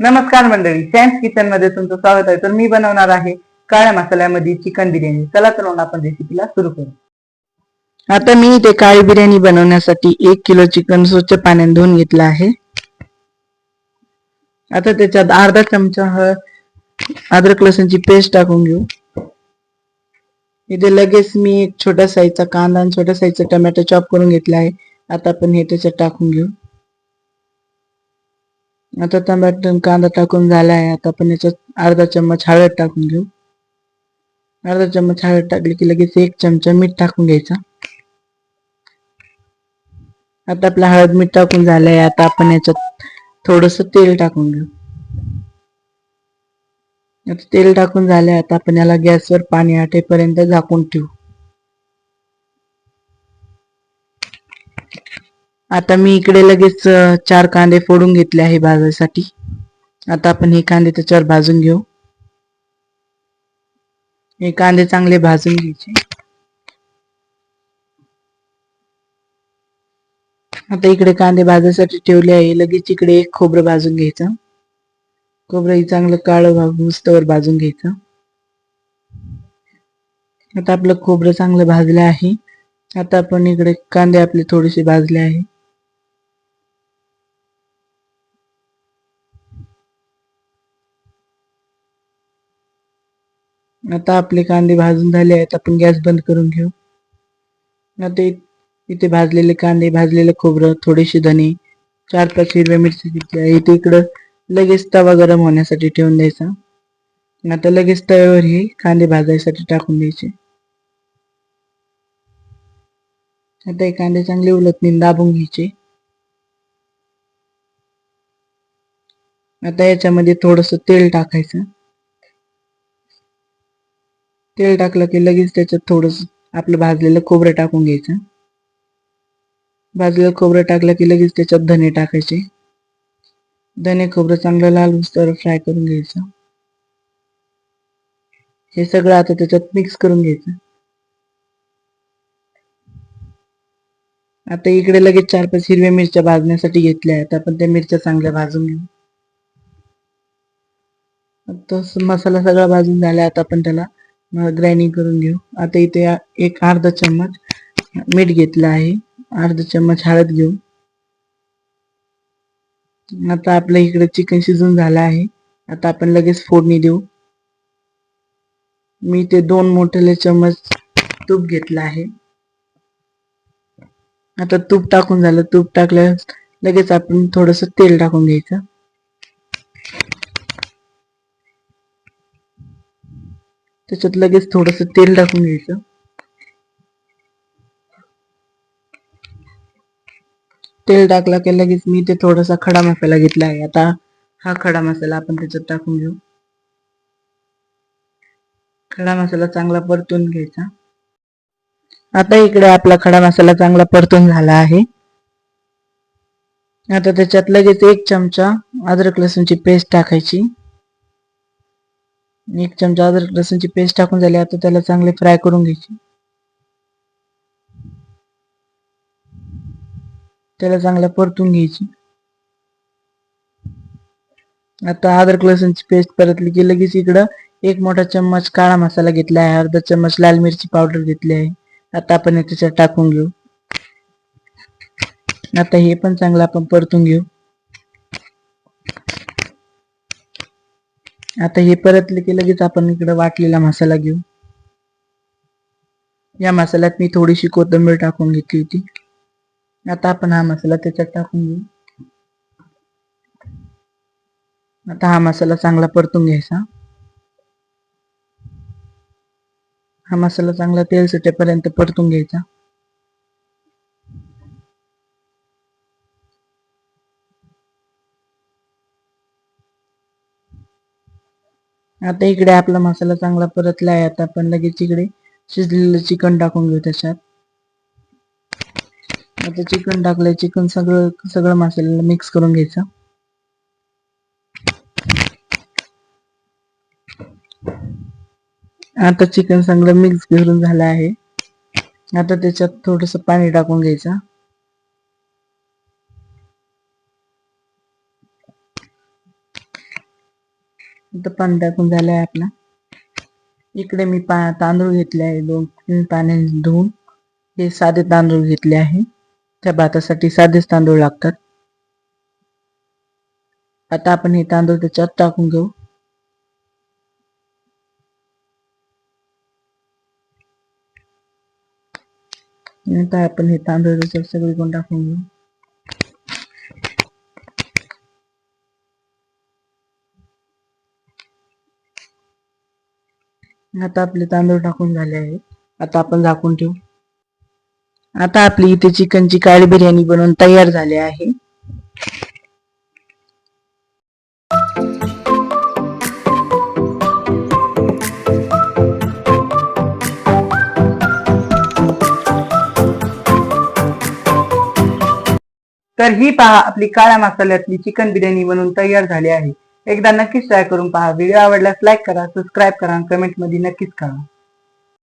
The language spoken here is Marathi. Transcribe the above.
नमस्कार मंडळी सॅन्स किचनमध्ये तुमचं स्वागत आहे. तर मी बनवणार आहे काळ्या मसाल्यामध्ये चिकन बिर्याणी. चला तर मग आपण रेसिपीला सुरू करू. आता मी इथे काळी बिर्याणी बनवण्यासाठी एक किलो चिकन स्वच्छ पाण्याने धुवून घेतलं आहे. आता त्याच्यात अर्धा चमचा हळद अद्रक लसूणची पेस्ट टाकून घेऊ. इथे लगेच मी एक छोट्या साईजचा कांदा आणि छोट्या साईजचा टोमॅटो चॉप करून घेतला आहे. आता आपण हे त्याच्यात टाकून घेऊ. आता टमाटर कांदा टाकून झाला आहे आता आपण याच्यात अर्धा चम्मच हळद टाकून घेऊ. अर्धा चम्मच हळद टाकली की लगेच एक चमचा मीठ टाकून घ्यायचा. आता आपला हळद मीठ टाकून झालंय. आता आपण याच्यात थोडस तेल टाकून घेऊ. आता तेल टाकून झालंय. आता आपण याला गॅसवर पाणी आटेपर्यंत झाकून ठेवू. आता मी इकडे लगेच चार कांदे फोडून घेतले आहे भाजायसाठी आता आपण हे कांदे त्याच्यावर भाजून घेऊ. हे कांदे चांगले भाजून घ्यायचे. आता इकडे कांदे भाजायसाठी ठेवले आहे. लगेच इकडे एक खोबरं भाजून घ्यायचं. खोबरं चांगलं काळं भाजूस्तवर भाजून घ्यायचं. आता आपलं खोबरं चांगलं भाजलं आहे. आता आपण इकडे कांदे आपले थोडेसे भाजले आहे. आता आपले कांदे भाजून झाले आहेत आपण गॅस बंद करून घेऊ. आता इथे भाजलेले कांदे भाजलेलं खोबरं थोडेसे धने चार पाच हिरव्या मिरची घेतली आहे. इथे इकडं लगेच तवा गरम होण्यासाठी ठेवून द्यायचा. आता लगेच तव्यावर हे कांदे भाजायसाठी टाकून द्यायचे. आता हे कांदे चांगले उलटणी दाबून घ्यायचे. आता याच्यामध्ये थोडस तेल टाकायचं. तेल टाकलं की लगेच त्याच्यात थोडस आपलं भाजलेलं खोबरं टाकून घ्यायचं. भाजलेलं खोबरं टाकलं की लगेच त्याच्यात धने टाकायचे. धने खोबरं चांगलं लाल उस्तर फ्राय करून घ्यायचं. हे सगळं आता त्याच्यात मिक्स करून घ्यायचं. आता इकडे लगेच चार पाच हिरव्या मिरच्या भाजण्यासाठी घेतल्या आहेत. आपण त्या मिरच्या चांगल्या भाजून घेऊ. तस मसाला सगळा भाजून झाला. आता आपण त्याला ग्राइंडिंग करून घेऊ. आता इथे एक अर्धा चम्मच मीठ घेतलं आहे. अर्धा चम्मच हळद घेऊ. आता आपल्या इकडे चिकन शिजून झालं आहे. आता आपण लगेच फोडणी देऊ. मी ते दोन मोठे चम्मच तूप घेतलं आहे. आता तूप टाकून झालं. तूप टाकल्यावर लगेच आपण थोडस तेल टाकून घ्यायचं. त्याच्यात लगेच थोडस तेल टाकून घ्यायचं. तेल टाकला की लगेच मी ते थोडासा खडा मसाला घेतला आहे. आता हा खडा मसाला आपण त्याच्यात टाकून घेऊ. खडा मसाला चांगला परतून घ्यायचा. आता इकडे आपला खडा मसाला चांगला परतून झाला आहे. आता त्याच्यात लगेच एक चमचा अद्रक लसूणची पेस्ट टाकायची. एक चमचा अदरक लसूणची पेस्ट टाकून झाली आता त्याला चांगले फ्राय करून घ्यायची. त्याला चांगला परतून घ्यायची. आता अदरक लसूणची पेस्ट परतली की लगेच इकडं एक मोठा चम्मच काळा मसाला घेतला आहे अर्धा चम्मच लाल मिरची पावडर घेतली आहे. आता आपण त्याच्यात टाकून घेऊ. आता हे पण चांगलं आपण परतून घेऊ. आता हे परतले की लगेच आपण इकडे वाटलेला मसाला घेऊ. या मसाल्यात मी थोडीशी कोथिंबीर टाकून घेतली होती. आता आपण हा मसाला त्याच्यात टाकून घेऊ. आता हा मसाला चांगला परतून घ्यायचा. हा मसाला चांगला तेल सुटेपर्यंत परतून घ्यायचा. आता इकडे आपला मसाला चांगला परतला आहे. आता आपण लगेच इकडे शिजलेलं चिकन टाकून घेऊ त्याच्यात. आता चिकन टाकलंय. चिकन सगळं सगळं मसाल्याला मिक्स करून घ्यायचं. आता चिकन चांगलं मिक्स करून झालं आहे. आता त्याच्यात थोडस पाणी टाकून घ्यायचं. आता पाणी टाकून झालाय आपला. इकडे मी पा तांदूळ घेतले आहे दोन तीन पाण्याने धुवून. हे साधे तांदूळ घेतले आहे. त्या भातासाठी साधेच तांदूळ लागतात. आता आपण हे तांदूळ त्याच्यात टाकून घेऊ. आता आपण हे तांदूळ त्याच्यात सगळीकडून टाकून घेऊ. आता आपले तांदूळ टाकून झाले आहे आता आपण झाकून ठेवू. आता आपली इथे चिकनची काळी बिर्याणी बनवून तयार झाली आहे. तर ही पहा आपली काळ्या मसाल्यातली चिकन बिर्याणी बनवून तयार झाली आहे. एकदा नक्कीच ट्राय करून पहा. व्हिडिओ आवडल्यास लाईक करा सबस्क्राईब करा कमेंटमध्ये नक्कीच करा